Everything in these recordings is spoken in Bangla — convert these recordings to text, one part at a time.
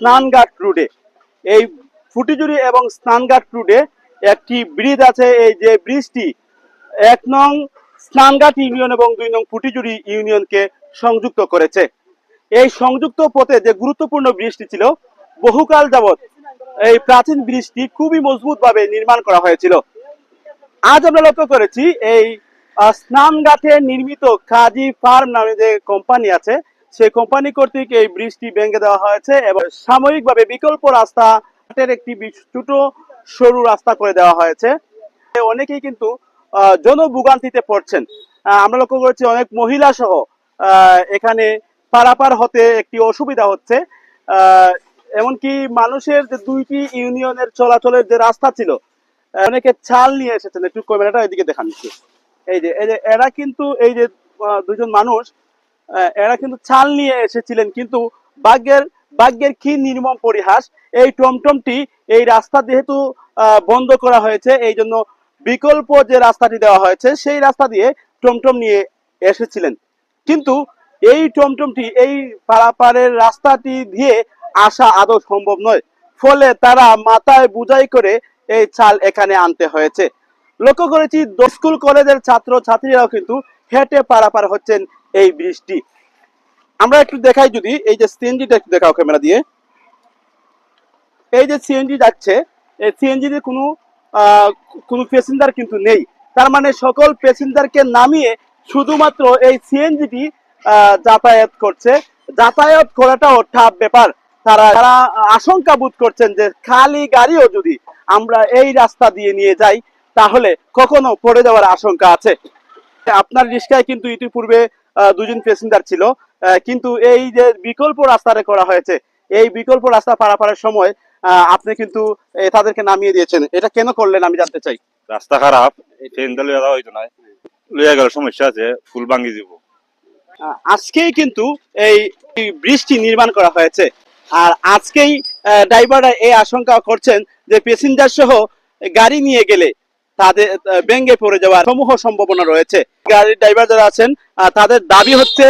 স্নানঘাট রুটে এই ফুটিজুরি এবং স্নানঘাট রুটে একটি ব্রিজ আছে, এই যে ব্রিজটি, এক নং স্নানঘাট ইউনিয়ন এবং দুই নং ফুটিজুরি ইউনিয়নকে সংযুক্ত করেছে। এই সংযুক্ত পথে যে গুরুত্বপূর্ণ ব্রিজটি ছিল, বহুকাল যাবৎ এই প্রাচীন ব্রিজটি খুবই মজবুত ভাবে নির্মাণ করা হয়েছিল। আজ আমরা লক্ষ্য করেছি, এই স্নানঘাটে নির্মিত কাজী ফার্ম নামে যে কোম্পানি আছে সেই কোম্পানি কর্তৃক এই ব্রিজটি ভেঙে দেওয়া হয়েছে এবং সাময়িকভাবে বিকল্প রাস্তা একটি ছোট সরু রাস্তা করে দেওয়া হয়েছে। অনেকেই কিন্তু জনভোগান্তিতে পড়ছেন। আমরা লক্ষ্য করেছি অনেক মহিলা সহ এখানে পারাপার হতে একটি অসুবিধা হচ্ছে। এমনকি মানুষের যে দুইটি ইউনিয়নের চলাচলের যে রাস্তা ছিল অনেকে চাল নিয়ে এসেছেন। একটু ক্যামেরাটা এদিকে দেখান। এই যে এই যে, এরা কিন্তু এই যে দুজন মানুষ এরা কিন্তু চাল নিয়ে এসেছিলেন, কিন্তু ভাগ্যের ভাগ্যের কি নির্মম পরিহাস? এই টমটমটি এই রাস্তা যেহেতু বন্ধ করা হয়েছে, এই জন্য বিকল্প যে রাস্তাটি দেওয়া হয়েছে, সেই রাস্তা দিয়ে টমটম নিয়ে এসেছিলেন। কিন্তু এই টমটমটি, এই পারাপারের রাস্তাটি দিয়ে আসা আদৌ সম্ভব নয়। ফলে তারা মাথায় বুঝাই করে এই চাল এখানে আনতে হয়েছে। লক্ষ্য করেছি স্কুল কলেজের ছাত্র ছাত্রীরাও কিন্তু হেঁটে পারাপার হচ্ছেন। এই বৃষ্টি আমরা একটু দেখাই যদি, এই যে সিএনজিটা একটু দেখাও ক্যামেরা দিয়ে। এই যে সিএনজি যাচ্ছে, এই সিএনজিতে কোনো কোনো প্যাসেঞ্জার কিন্তু নেই। তার মানে সকল প্যাসেঞ্জারকে নামিয়ে শুধুমাত্র এই সিএনজিটি যাতায়াত করছে। যাতায়াত করাটাও টাফ ব্যাপার। তারা তারা আশঙ্কা বোধ করছেন যে খালি গাড়িও যদি আমরা এই রাস্তা দিয়ে নিয়ে যাই, তাহলে কখনো পড়ে যাওয়ার আশঙ্কা আছে। আপনার রিক্সায় কিন্তু ইতিপূর্বে দুজন প্যাসেঞ্জার ছিল। কিন্তু এই যে বিকল্প রাস্তাটা করা হয়েছে এই বিকল্প রাস্তা পারাপারের সময় আপনি কিন্তু তাদেরকে নামিয়ে দিয়েছেন। এটা কেন করলেন আমি জানতে চাই। রাস্তা খারাপ ট্রেন দলে হইতো না। লইয়া গেল সমস্যা আছে ফুল দিব। আহ, আজকেই কিন্তু এই এই ব্রিজটি নির্মাণ করা হয়েছে। আর আজকেই ড্রাইভাররা এই আশঙ্কা করছেন যে প্যাসেঞ্জার সহ গাড়ি নিয়ে গেলে তাদের ভেঙে পড়ে যাওয়ার সমূহ সম্ভাবনা রয়েছে। গাড়ির ড্রাইভার যারা আছেন তাদের দাবি হচ্ছে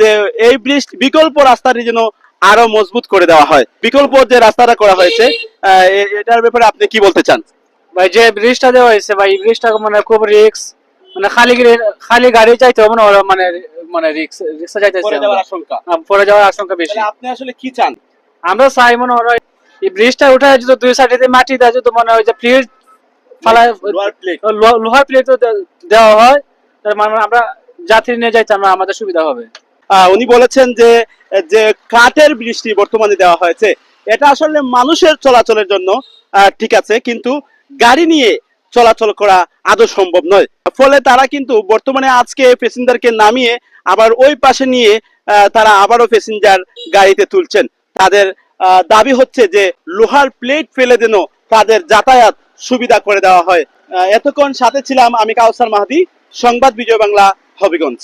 যে এই ব্রিজ বিকল্প রাস্তাটি যেন আরও মজবুত করে দেওয়া হয়। বিকল্প যে রাস্তাটা করা হয়েছে এটার ব্যাপারে আপনি কি বলতে চান? ভাই যে ব্রিজটা দেওয়া হয়েছে ভাই এই ব্রিজটা মানে খুব রিক্স মানে খালি খালি গাড়ি চাইতে হবে না ওরা মানে মানে রিক্স রিক্সা চাইতে পড়ে যাওয়ার আশঙ্কা। পরে যাওয়ার আশঙ্কা বেশি। আপনি আসলে কি চান? আমরা চাই মনে হয় এই ব্রিজটা উঠে যদি দুই সাইডে মাটি দেয় যদি মনে হয় যে প্লেট লোহার প্লেট দেওয়া হয়। মানে আমরা যাত্রী নিয়ে যাইতে আমরা আমাদের সুবিধা হবে। উনি বলেছেন যে যে কাঠের বৃষ্টি বর্তমানে দেওয়া হয়েছে। এটা আসলে মানুষের চলাচলের জন্য ঠিক আছে কিন্তু গাড়ি নিয়ে চলাচল করা আদৌ সম্ভব নয়। ফলে তারা কিন্তু বর্তমানে আজকে প্যাসেঞ্জারকে নামিয়ে আবার ওই পাশে নিয়ে আহ, তারা আবারও প্যাসেঞ্জার গাড়িতে তুলছেন। তাদের আহ, দাবি হচ্ছে যে লোহার প্লেট ফেলে যেন তাদের যাতায়াত সুবিধা করে দেওয়া হয়। এতক্ষণ সাথে ছিলাম আমি কাউসার মাহাদি সংবাদ বিজয় বাংলা হবিগঞ্জ।